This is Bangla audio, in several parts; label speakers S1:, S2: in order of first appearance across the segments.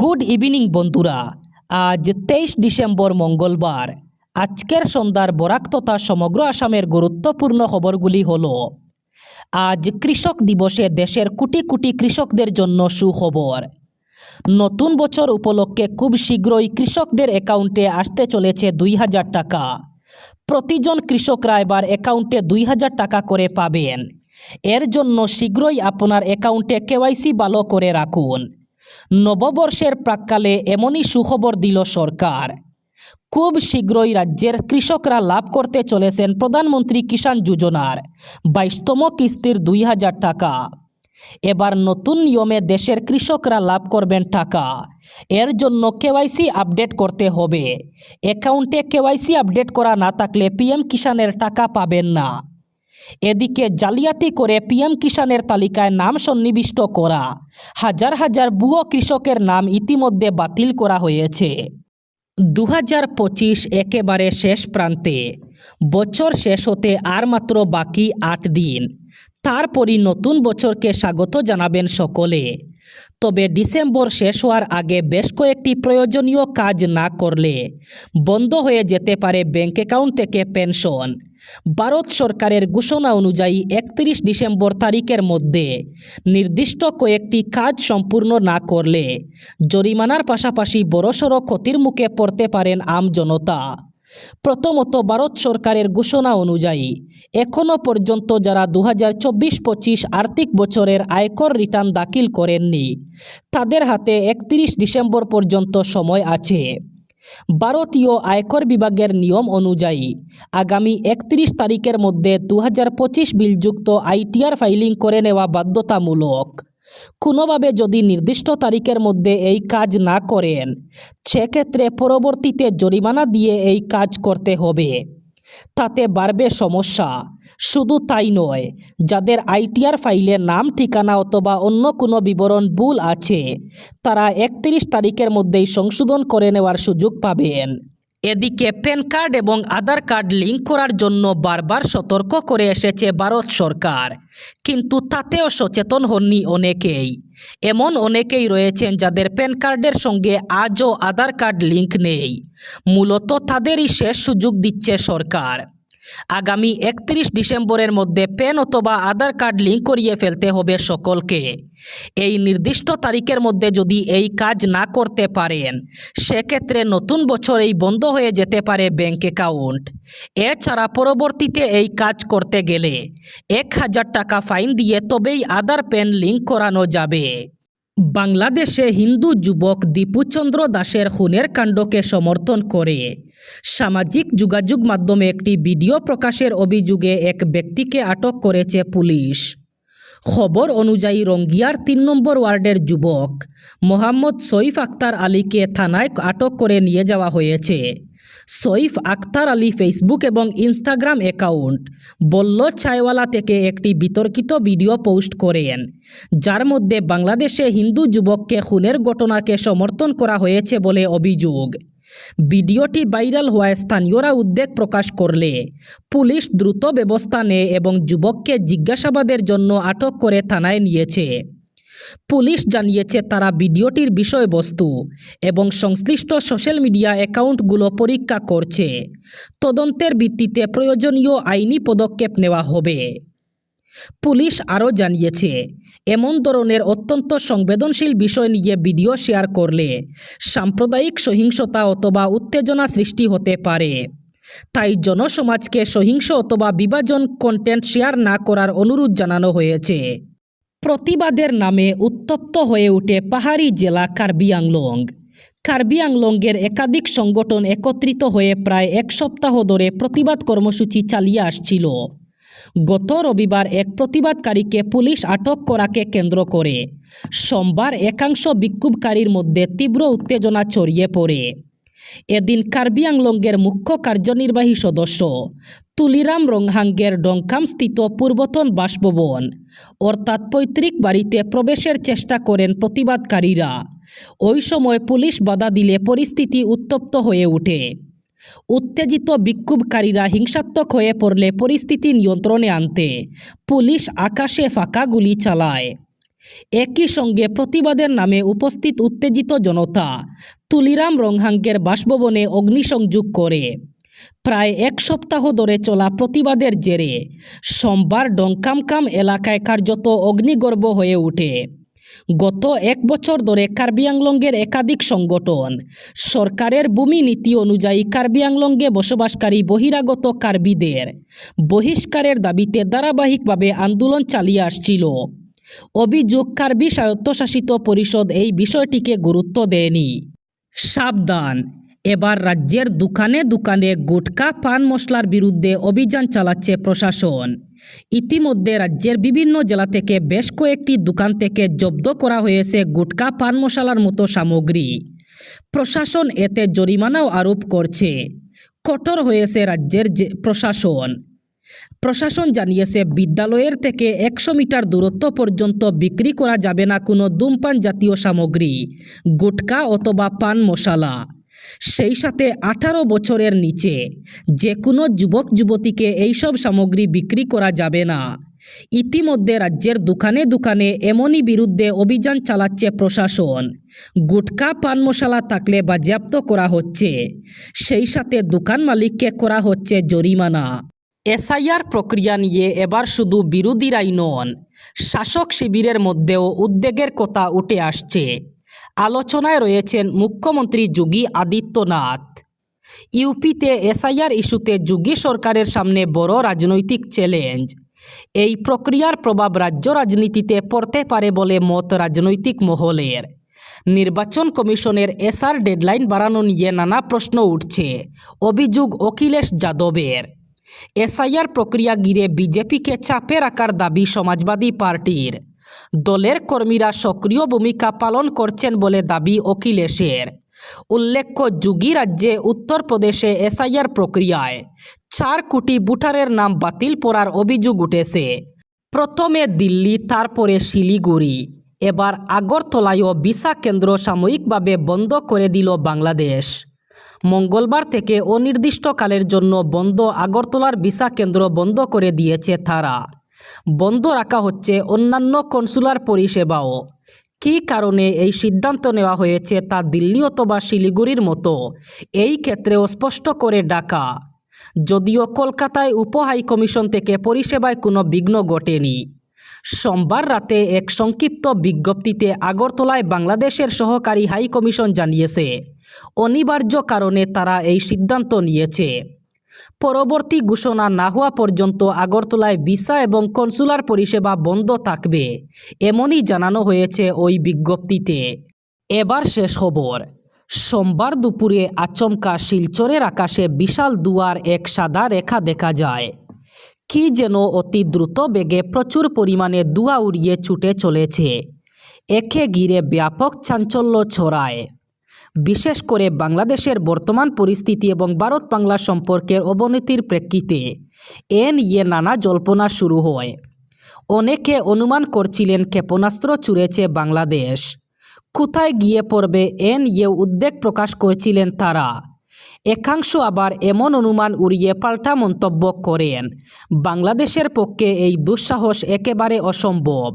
S1: গুড ইভিনিং বন্ধুরা। আজ তেইশ ডিসেম্বর মঙ্গলবার। আজকের সন্ধ্যার বরাক তথা সমগ্র আসামের গুরুত্বপূর্ণ খবরগুলি হল, আজ কৃষক দিবসে দেশের কোটি কোটি কৃষকদের জন্য সুখবর। নতুন বছর উপলক্ষে খুব শীঘ্রই কৃষকদের অ্যাকাউন্টে আসতে চলেছে দুই হাজার টাকা। প্রতিজন কৃষকরা এবার অ্যাকাউন্টে দুই হাজার টাকা করে পাবেন। এর জন্য শীঘ্রই আপনার অ্যাকাউন্টে কেওয়াইসি ভালো করে রাখুন। নববর্ষের প্রাককালে এমনই সুখবর দিল সরকার। খুব শীঘ্রই রাজ্যের কৃষকরা লাভ করতে চলেছেন প্রধানমন্ত্রী কিষাণ যোজনার বাইশতম কিস্তির দুই হাজার টাকা। এবার নতুন নিয়মে দেশের কৃষকরা লাভ করবেন টাকা। এর জন্য কেওয়াইসি আপডেট করতে হবে। অ্যাকাউন্টে কেওয়াইসি আপডেট করা না থাকলে পিএম কিষাণের টাকা পাবেন না। এদিকে জালিয়াতি করে পিএম কিষাণের তালিকায় নাম সন্নিবিষ্ট করা। হাজার হাজার বুয়ো কৃষকের নাম ইতিমধ্যে বাতিল করা হয়েছে। দু হাজার পঁচিশ একেবারে শেষ প্রান্তে। বছর শেষ হতে আর মাত্র বাকি আট দিন। তারপরই নতুন বছরকে স্বাগত জানাবেন সকলে। তবে ডিসেম্বর শেষ হওয়ার আগে বেশ কয়েকটি প্রয়োজনীয় কাজ না করলে বন্ধ হয়ে যেতে পারে ব্যাঙ্ক অ্যাকাউন্ট থেকে পেনশন। ভারত সরকারের ঘোষণা অনুযায়ী একত্রিশ ডিসেম্বর তারিখের মধ্যে নির্দিষ্ট কয়েকটি কাজ সম্পূর্ণ না করলে জরিমানার পাশাপাশি বড়সড় ক্ষতির মুখে পড়তে পারেন আম জনতা। প্রথমত ভারত সরকারের ঘোষণা অনুযায়ী এখনও পর্যন্ত যারা দু হাজার চব্বিশ পঁচিশ আর্থিক বছরের আয়কর রিটার্ন দাখিল করেননি, তাদের হাতে একত্রিশ ডিসেম্বর পর্যন্ত সময় আছে। ভারতীয় আয়কর বিভাগের নিয়ম অনুযায়ী, আগামী একত্রিশ তারিখের মধ্যে দু হাজার পঁচিশ বিলযুক্ত আইটিআর ফাইলিং করে নেওয়া বাধ্যতামূলক। কোনোভাবে যদি নির্দিষ্ট তারিখের মধ্যে এই কাজ না করেন, সেক্ষেত্রে পরবর্তীতে জরিমানা দিয়ে এই কাজ করতে হবে। তাতে বাড়বে সমস্যা। শুধু তাই নয়, যাদের আইটিআর ফাইলে নাম, ঠিকানা অথবা অন্য কোনো বিবরণ ভুল আছে, তারা একত্রিশ তারিখের মধ্যেই সংশোধন করে নেওয়ার সুযোগ পাবেন। এদিকে প্যান কার্ড এবং আধার কার্ড লিঙ্ক করার জন্য বারবার সতর্ক করে এসেছে ভারত সরকার, কিন্তু তাতেও সচেতন হননি অনেকেই। এমন অনেকেই রয়েছেন যাদের প্যান কার্ডের সঙ্গে আজও আধার কার্ড লিঙ্ক নেই। মূলত তাদেরই শেষ সুযোগ দিচ্ছে সরকার। আগামী একত্রিশ ডিসেম্বরের মধ্যে পেন অথবা আধার কার্ড লিঙ্ক করিয়ে ফেলতে হবে সকলকে। এই নির্দিষ্ট তারিখের মধ্যে যদি এই কাজ না করতে পারেন, সেক্ষেত্রে নতুন বছরেই বন্ধ হয়ে যেতে পারে ব্যাঙ্ক অ্যাকাউন্ট। এছাড়া পরবর্তীতে এই কাজ করতে গেলে এক হাজার টাকা ফাইন দিয়ে তবেই আধার পেন লিঙ্ক করানো যাবে। বাংলাদেশে হিন্দু যুবক দীপুচন্দ্র দাসের খুনের কাণ্ডকে সমর্থন করে। সামাজিক যোগাযোগ মাধ্যমে একটি ভিডিও প্রকাশের অভিযোগে এক ব্যক্তিকে আটক করেছে পুলিশ। খবর অনুযায়ী রঙ্গিয়ার তিন নম্বর ওয়ার্ডের যুবক মোহাম্মদ সৈফ আক্তার আলীকে থানায় আটক করে নিয়ে যাওয়া হয়েছে। সইফ আক্তার আলী ফেসবুক এবং ইনস্টাগ্রাম অ্যাকাউন্ট। বল্ল ছায়ওয়ালা থেকে একটি বিতর্কিত ভিডিও পোস্ট করেন, যার মধ্যে বাংলাদেশে হিন্দু যুবককে খুনের ঘটনাকে সমর্থন করা হয়েছে বলে অভিযোগ। ভিডিওটি ভাইরাল হওয়ায় স্থানীয়রা উদ্বেগ প্রকাশ করলে পুলিশ দ্রুত ব্যবস্থা নেয় এবং যুবককে জিজ্ঞাসাবাদের জন্য আটক করে থানায় নিয়েছে। পুলিশ জানিয়েছে তারা ভিডিওটির বিষয়বস্তু এবং সংশ্লিষ্ট সোশ্যাল মিডিয়া অ্যাকাউন্টগুলো পরীক্ষা করছে। তদন্তের ভিত্তিতে প্রয়োজনীয় আইনি পদক্ষেপ নেওয়া হবে। পুলিশ আরও জানিয়েছে, এমন ধরনের অত্যন্ত সংবেদনশীল বিষয় নিয়ে ভিডিও শেয়ার করলে সাম্প্রদায়িক সহিংসতা অথবা উত্তেজনা সৃষ্টি হতে পারে। তাই জনসমাজকে সহিংস অথবা বিভাজন কন্টেন্ট শেয়ার না করার অনুরোধ জানানো হয়েছে। প্রতিবাদের নামে উত্তপ্ত হয়ে ওঠে পাহাড়ি জেলা কার্বি আংলং কার্বি আংলংয়ের একাধিক সংগঠন একত্রিত হয়ে প্রায় এক সপ্তাহ ধরে প্রতিবাদ কর্মসূচি চালিয়ে আসছিল। গত রবিবার এক প্রতিবাদকারীকে পুলিশ আটক করাকে কেন্দ্র করে। সোমবার একাংশ বিক্ষোভকারীর মধ্যে তীব্র উত্তেজনা ছড়িয়ে পড়ে। এদিন কার্বি আংলংয়ের মুখ্য কার্যনির্বাহী সদস্য তুলিরাম রংহাঙ্গের ডংকাম স্থিত পূর্বতন বাসভবন। অর্থাৎ পৈতৃক বাড়িতে প্রবেশের চেষ্টা করেন প্রতিবাদকারীরা। ওই সময় পুলিশ বাধা দিলে পরিস্থিতি উত্তপ্ত হয়ে ওঠে। উত্তেজিত বিক্ষোভকারীরা হিংসাত্মক হয়ে পড়লে পরিস্থিতি নিয়ন্ত্রণে আনতে পুলিশ আকাশে ফাঁকা গুলি চালায়। একই সঙ্গে প্রতিবাদের নামে উপস্থিত উত্তেজিত জনতা তুলিরাম রংহাঙ্গের বাসভবনে অগ্নিসংযোগ করে। প্রায় এক সপ্তাহ ধরে চলা প্রতিবাদের জেরে সোমবার ডংকামকাম এলাকায় কার্যত অগ্নিগর্ভ হয়ে ওঠে। গত এক বছর ধরে কার্বি আংলংয়ের একাধিক সংগঠন সরকারের ভূমি নীতি অনুযায়ী কার্বি আংলংয়ে বসবাসকারী বহিরাগত কার্বিদের বহিষ্কারের দাবিতে ধারাবাহিকভাবে আন্দোলন চালিয়ে আসছিল। অভিযোগ কার্বি স্বায়ত্তশাসিত পরিষদ এই বিষয়টিকে গুরুত্ব দেয়নি। সাবধান এবার রাজ্যের দোকানে দোকানে গুটকা পান মশলার বিরুদ্ধে অভিযান চালাচ্ছে প্রশাসন। ইতিমধ্যে রাজ্যের বিভিন্ন জেলা থেকে বেশ কয়েকটি দোকান থেকে জব্দ করা হয়েছে গুটকা পান মশলার মতো সামগ্রী। প্রশাসন এতে জরিমানাও আরোপ করছে। কঠোর হয়েছে রাজ্যের প্রশাসন। প্রশাসন জানিয়েছে, বিদ্যালয়ের থেকে একশো মিটার দূরত্ব পর্যন্ত বিক্রি করা যাবে না কোনো ধূমপান জাতীয় সামগ্রী, গুটকা অথবা পান মশলা। সেই সাথে আঠারো বছরের নিচে যে কোনো যুবক যুবতীকে এইসব সামগ্রী বিক্রি করা যাবে না। ইতিমধ্যে রাজ্যের দোকানে দোকানে এমনই বিরুদ্ধে অভিযান চালাচ্ছে প্রশাসন। গুটকা, পান মশলা থাকলে বাজেয়াপ্ত করা হচ্ছে। সেই সাথে দোকান মালিককে করা হচ্ছে জরিমানা। এসআইআর প্রক্রিয়া নিয়ে এবার শুধু বিরোধীরাই নন, শাসক শিবিরের মধ্যেও উদ্বেগের কথা উঠে আসছে। আলোচনায় রয়েছেন মুখ্যমন্ত্রী যোগী আদিত্যনাথ। ইউপিতে এসআইআর ইস্যুতে যোগী সরকারের সামনে বড় রাজনৈতিক চ্যালেঞ্জ। এই প্রক্রিয়ার প্রভাব রাজ্য রাজনীতিতে পড়তে পারে বলে মত রাজনৈতিক মহলের। নির্বাচন কমিশনের এসআর ডেডলাইন বাড়ানো নিয়ে নানা প্রশ্ন উঠছে, অভিযোগ অখিলেশ যাদবের। এসআইআর প্রক্রিয়া ঘিরে বিজেপিকে চাপে রাখার দাবি সমাজবাদী পার্টির। দলের কর্মীরা সক্রিয় ভূমিকা পালন করছেন বলে দাবি অখিলেশের। উল্লেখ্য, যুগী রাজ্যে উত্তরপ্রদেশে এসআইআর প্রক্রিয়ায় চার কোটি ভোটারের নাম বাতিল পড়ার অভিযোগ উঠেছে। প্রথমে দিল্লি, তারপরে শিলিগুড়ি। এবার আগরতলায়ও ভিসা কেন্দ্র সাময়িকভাবে বন্ধ করে দিল বাংলাদেশ। মঙ্গলবার থেকে অনির্দিষ্টকালের জন্য বন্ধ আগরতলার ভিসা কেন্দ্র বন্ধ করে দিয়েছে তারা। বন্ধ রাখা হচ্ছে অন্যান্য কনসুলার পরিষেবাও। কী কারণে এই সিদ্ধান্ত নেওয়া হয়েছে তা দিল্লি অথবা শিলিগুড়ির মতো? এই ক্ষেত্রেও স্পষ্ট করে ডাকা। যদিও কলকাতায় উপ হাই কমিশন থেকে পরিষেবায় কোনো বিঘ্ন ঘটেনি। সোমবার রাতে এক সংক্ষিপ্ত বিজ্ঞপ্তিতে আগরতলায় বাংলাদেশের সহকারী হাই কমিশন জানিয়েছে, অনিবার্য কারণে তারা এই সিদ্ধান্ত নিয়েছে। পরবর্তী ঘোষণা না হওয়া পর্যন্ত আগরতলায় ভিসা এবং কনসুলার পরিষেবা বন্ধ থাকবে, এমনই জানানো হয়েছে ওই বিজ্ঞপ্তিতে। এবার শেষ খবর। সোমবার দুপুরে আচমকা শিলচরের আকাশে বিশাল দুয়ার এক সাদা রেখা দেখা যায়। কি যেন অতি দ্রুত বেগে প্রচুর পরিমাণে দুয়া উড়িয়ে ছুটে চলেছে। একে ঘিরে ব্যাপক চাঞ্চল্য ছড়ায়। বিশেষ করে বাংলাদেশের বর্তমান পরিস্থিতি এবং ভারত বাংলা সম্পর্কের অবনতির প্রেক্ষিতে এ নিয়ে নানা জল্পনা শুরু হয়। অনেকে অনুমান করছিলেন ক্ষেপণাস্ত্র ছুঁড়েছে বাংলাদেশ। কোথায় গিয়ে পড়বে এ নিয়ে উদ্বেগ প্রকাশ করেছিলেন তারা। একাংশ আবার এমন অনুমান উড়িয়ে পাল্টা মন্তব্য করেন, বাংলাদেশের পক্ষে এই দুঃসাহস একেবারে অসম্ভব।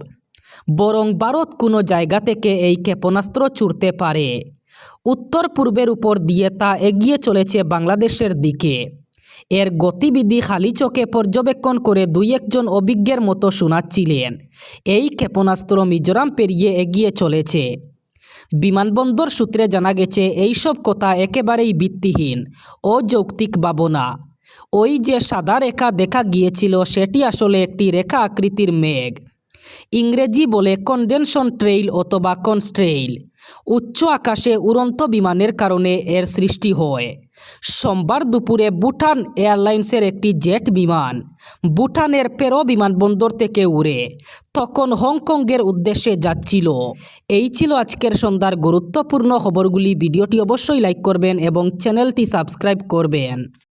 S1: বরং ভারত কোনো জায়গা থেকে এই ক্ষেপণাস্ত্র ছুড়তে পারে। উত্তর পূর্বের উপর দিয়ে তা এগিয়ে চলেছে বাংলাদেশের দিকে। এর গতিবিধি খালি চোখে পর্যবেক্ষণ করে দুই একজন অভিজ্ঞের মতো শোনাচ্ছিলেন। এই ক্ষেপণাস্ত্র মিজোরাম পেরিয়ে এগিয়ে চলেছে। বিমানবন্দর সূত্রে জানা গেছে, এইসব কথা একেবারেই ভিত্তিহীন, অযৌক্তিক ভাবনা। ওই যে সাদা রেখা দেখা গিয়েছিল, সেটি আসলে একটি রেখা আকৃতির মেঘ। ইংরেজি বলে কনডেনশন ট্রেইল অথবা কনস্ট্রেইল। উচ্চ আকাশে উড়ন্ত বিমানের কারণে এর সৃষ্টি হয়। সোমবার দুপুরে ভুটান এয়ারলাইন্সের একটি জেট বিমান ভুটানের পেরো বিমানবন্দর থেকে উড়ে তখন হংকংয়ের উদ্দেশ্যে যাচ্ছিল। এই ছিল আজকের সন্ধ্যার গুরুত্বপূর্ণ খবরগুলি। ভিডিওটি অবশ্যই লাইক করবেন এবং চ্যানেলটি সাবস্ক্রাইব করবেন।